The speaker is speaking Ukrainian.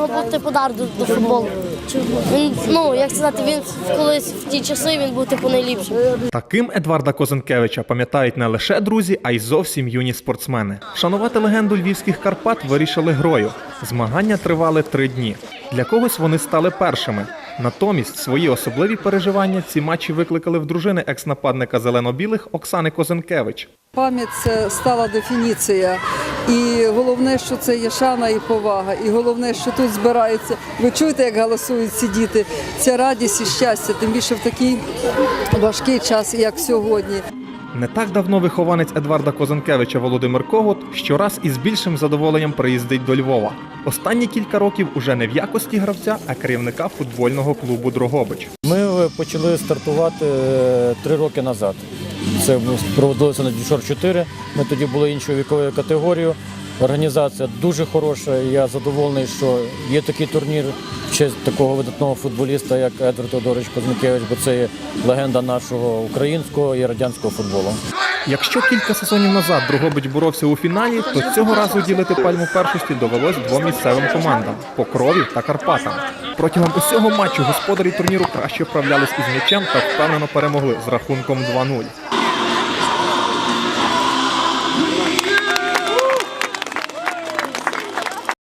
нього був типу дар до, до футболу. Він, ну, як сказати, він колись в ті часи він був типу найліпшим. Таким Едварда Козенкевича пам'ятають не лише друзі, а й зовсім юні спортсмени. Вшанувати легенду львівських Карпат вирішили грою. Змагання тривали три дні. Для когось вони стали першими. Натомість свої особливі переживання ці матчі викликали в дружини екс-нападника зелено-білих Оксани Козенкевич. Пам'ять це стала дефініція. І головне, що це є шана і повага. І головне, що тут збираються. Ви чуєте, як голосують ці діти? Це радість і щастя, тим більше в такий важкий час, як сьогодні. Не так давно вихованець Едварда Козенкевича Володимир Когут щораз із більшим задоволенням приїздить до Львова. Останні кілька років уже не в якості гравця, а керівника футбольного клубу Дрогобич. Ми е, почали стартувати е, три роки назад. Це проводилося на Дюшор 4. Ми тоді були іншою віковою категорією. Організація дуже хороша. Я задоволений, що є такий турнір честь такого видатного футболіста, як Едвард Тодорович Козмикевич, бо це є легенда нашого українського і радянського футболу. Якщо кілька сезонів назад Дрогобич боровся у фіналі, то цього разу ділити пальму першості довелось двом місцевим командам Покрові та Карпатам. Протягом усього матчу господарі турніру краще вправлялись із м'ячем та впевнено перемогли з рахунком 2-0.